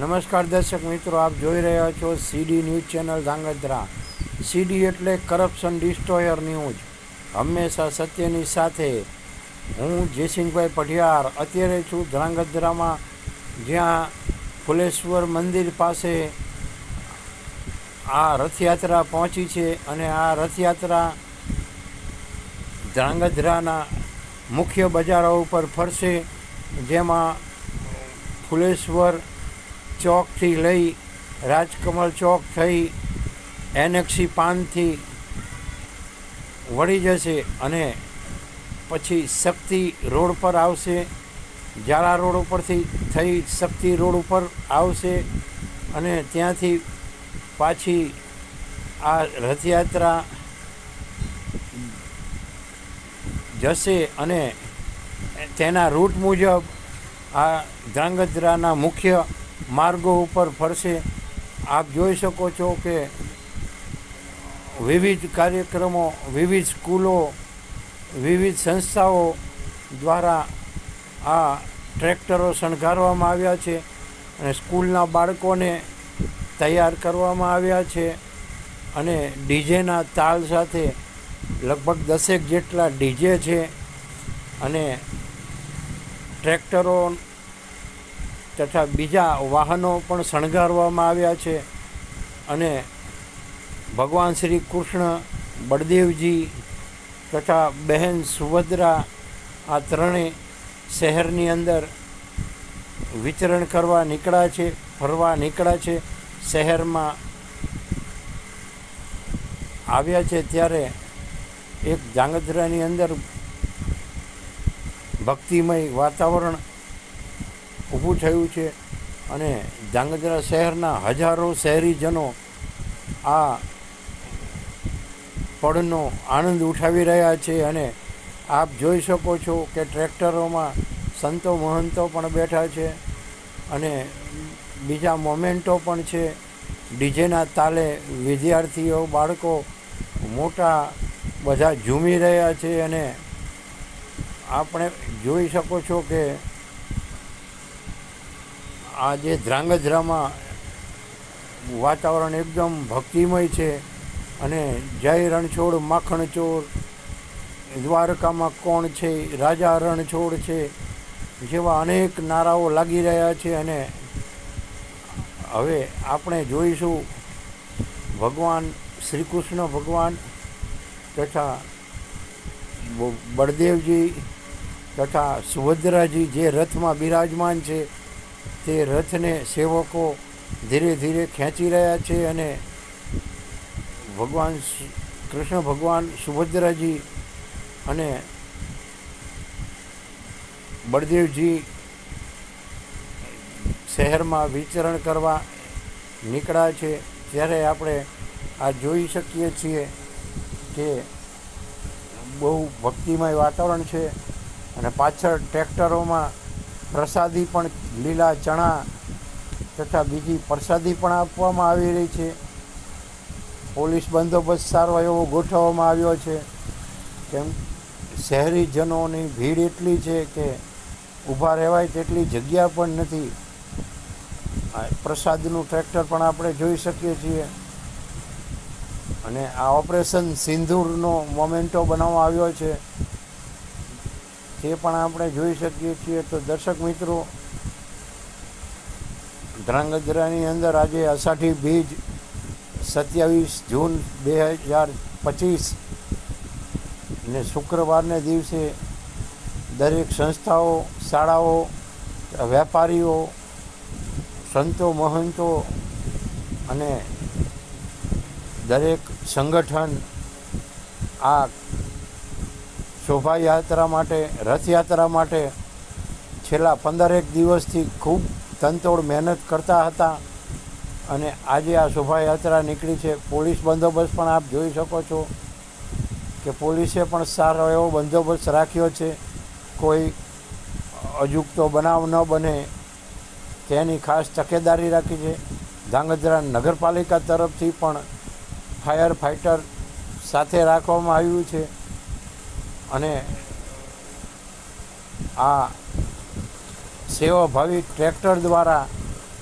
નમસ્કાર દર્શક મિત્રો, આપ જોઈ રહ્યા છો CD news channel Dhrangadhra. CD એટલે કરપ્શન ડિસ્ટ્રોયર ન્યૂઝ. હંમેશા સત્યની સાથે. હું જયસિંહભાઈ પઢિયાર. અત્યારે છું ધ્રાંગધ્રામાં જ્યાં ફુલેશ્વર મંદિર પાસે આ રથયાત્રા પહોંચી છે અને આ રથયાત્રા ધ્રાંગધ્રાના મુખ્ય બજારો ઉપર ફરશે, જેમાં ફુલેશ્વર ચોકથી લઈ રાજકમલ ચોક થઈ એનએક્સી પાનથી વળી જશે અને પછી શક્તિ રોડ પર આવશે, ઝાલા રોડ ઉપરથી થઈ શક્તિ રોડ ઉપર આવશે અને ત્યાંથી પાછી આ રથયાત્રા જશે અને તેના રૂટ મુજબ આ ધ્રાંગધ્રાના મુખ્ય માર્ગો ઉપર ફરશે. આપ જોઈ શકો છો કે વિવિધ કાર્યક્રમો, વિવિધ સ્કૂલો, વિવિધ સંસ્થાઓ દ્વારા આ ટ્રેક્ટરો શણગારવામાં આવ્યા છે અને સ્કૂલના બાળકોને તૈયાર કરવામાં આવ્યા છે અને ડીજેના તાલ સાથે લગભગ દસેક જેટલા ડીજે છે અને ટ્રેક્ટરો તથા બીજા વાહનો પણ શણગારવામાં આવ્યા છે. અને ભગવાન શ્રી કૃષ્ણ, બળદેવજી તથા બહેન સુભદ્રા આ ત્રણેય શહેરની અંદર વિચરણ કરવા નીકળ્યા છે, ફરવા નીકળ્યા છે, શહેરમાં આવ્યા છે. ત્યારે એક જાંગધ્રાની અંદર ભક્તિમય વાતાવરણ ઊભું થયું છે અને ધ્રાંગધ્રા શહેરના હજારો શહેરીજનો આ પળનો આનંદ ઉઠાવી રહ્યા છે અને આપ જોઈ શકો છો કે ટ્રેક્ટરોમાં સંતો મહંતો પણ બેઠા છે અને બીજા મોમેન્ટો પણ છે. ડીજેના તાલે વિદ્યાર્થીઓ, બાળકો મોટા બધા ઝૂમી રહ્યા છે અને આપણે જોઈ શકો છો કે આ જે ધ્રાંગધ્રામાં વાતાવરણ એકદમ ભક્તિમય છે અને જય રણછોડ માખણ ચોર, દ્વારકામાં કોણ છે, રાજા રણછોડ છે, જેવા અનેક નારાઓ લાગી રહ્યા છે અને હવે આપણે જોઈશું ભગવાન શ્રી કૃષ્ણ ભગવાન તથા બળદેવજી તથા સુભદ્રાજી જે રથમાં બિરાજમાન છે તે રથને સેવકો ધીરે ધીરે ખેંચી રહ્યા છે અને ભગવાન કૃષ્ણ ભગવાન સુભદ્રાજી અને બળદેવજી શહેરમાં વિચરણ કરવા નીકળ્યા છે. ત્યારે આપણે આ જોઈ શકીએ છીએ કે બહુ ભક્તિમય વાતાવરણ છે અને પાછળ ટ્રેક્ટરોમાં પ્રસાદી પણ લીલા ચણા તથા બીજી પ્રસાદી પણ આપવામાં આવી રહી છે. પોલીસ બંદોબસ્ત સારો એવો ગોઠવવામાં આવ્યો છે. કેમ શહેરીજનોની ભીડ એટલી છે કે ઊભા રહેવાય તેટલી જગ્યા પણ નથી. પ્રસાદનું ટ્રેક્ટર પણ આપણે જોઈ શકીએ છીએ. અને આ ઓપરેશન સિંદૂરનો મોમેન્ટો બનાવવામાં આવ્યો છે. તે પણ આપણે જોઈ શકીએ છીએ. તો દર્શક મિત્રો, ધ્રાંગધ્રાની અંદર આજે અષાઢી બીજ સત્યાવીસ જૂન બે હજાર પચીસ ને શુક્રવારને દિવસે દરેક સંસ્થાઓ, શાળાઓ, વેપારીઓ, સંતો, મહંતો અને દરેક સંગઠન આ શોભાયાત્રા માટે, રથયાત્રા માટે છેલ્લા પંદરેક દિવસથી ખૂબ તનતોડ મહેનત કરતા હતા. અને આજે આ શોભાયાત્રા નીકળી છે. પોલીસ બંદોબસ્ત પણ આપ જોઈ શકો છો કે પોલીસે પણ સારો એવો બંદોબસ્ત રાખ્યો છે. કોઈ અજુગતો બનાવ ન બને, તેની ખાસ તકેદારી રાખી છે. ધાંગધ્રા નગરપાલિકા તરફથી પણ ફાયર ફાઇટર સાથે રાખવામાં આવ્યું છે. અને આ સેવાભાવી ટ્રેક્ટર દ્વારા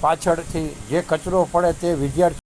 પાછળથી જે કચરો પડે તે વિદ્યાર્થી